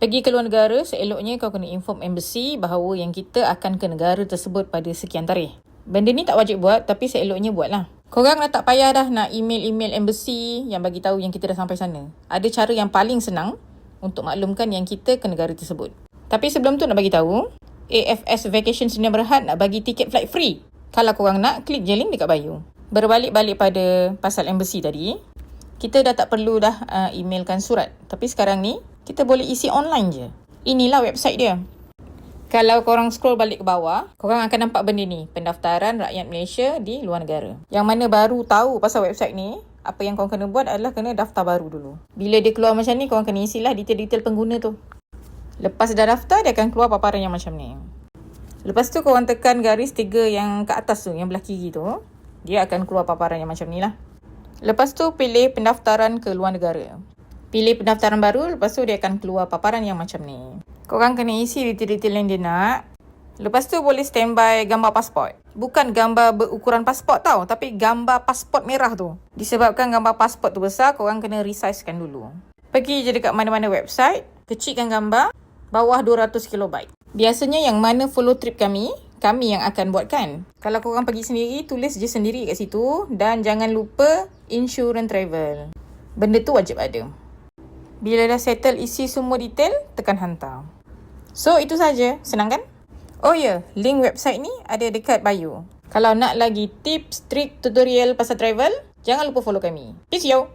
Pergi ke luar negara, seeloknya kau kena inform embassy bahawa yang kita akan ke negara tersebut pada sekian tarikh. Benda ni tak wajib buat tapi seeloknya buatlah. Korang dah tak payah dah nak email-email embassy yang bagi tahu yang kita dah sampai sana. Ada cara yang paling senang untuk maklumkan yang kita ke negara tersebut. Tapi sebelum tu nak bagi tahu, AFS Vacation Sdn Bhd nak bagi tiket flight free. Kalau korang nak, klik je link dekat bio. Berbalik-balik pada pasal embassy tadi, kita dah tak perlu dah uh, emailkan surat. Tapi sekarang ni, kita boleh isi online je. Inilah website dia. Kalau korang scroll balik ke bawah, korang akan nampak benda ni. Pendaftaran rakyat Malaysia di luar negara. Yang mana baru tahu pasal website ni, apa yang korang kena buat adalah kena daftar baru dulu. Bila dia keluar macam ni, korang kena isilah detail-detail pengguna tu. Lepas dah daftar, dia akan keluar paparan yang macam ni. Lepas tu korang tekan garis tiga yang ke atas tu, yang belah kiri tu. Dia akan keluar paparan yang macam ni lah. Lepas tu pilih pendaftaran ke luar negara. Pilih pendaftaran baru, lepas tu dia akan keluar paparan yang macam ni. Korang kena isi detail-detail yang dia nak. Lepas tu boleh standby gambar pasport. Bukan gambar berukuran pasport tau, tapi gambar pasport merah tu. Disebabkan gambar pasport tu besar, korang kena resizekan dulu. Pergi je dekat mana-mana website, kecilkan gambar, bawah 200 kilobyte. Biasanya yang mana follow trip kami, kami yang akan buatkan. Kalau korang pergi sendiri, tulis je sendiri kat situ dan jangan lupa insurance travel. Benda tu wajib ada. Bila dah settle isi semua detail, tekan hantar. So itu saja, senang kan? Oh ya, yeah, link website ni ada dekat bio. Kalau nak lagi tips, trik, tutorial pasal travel, jangan lupa follow kami. Peace yo!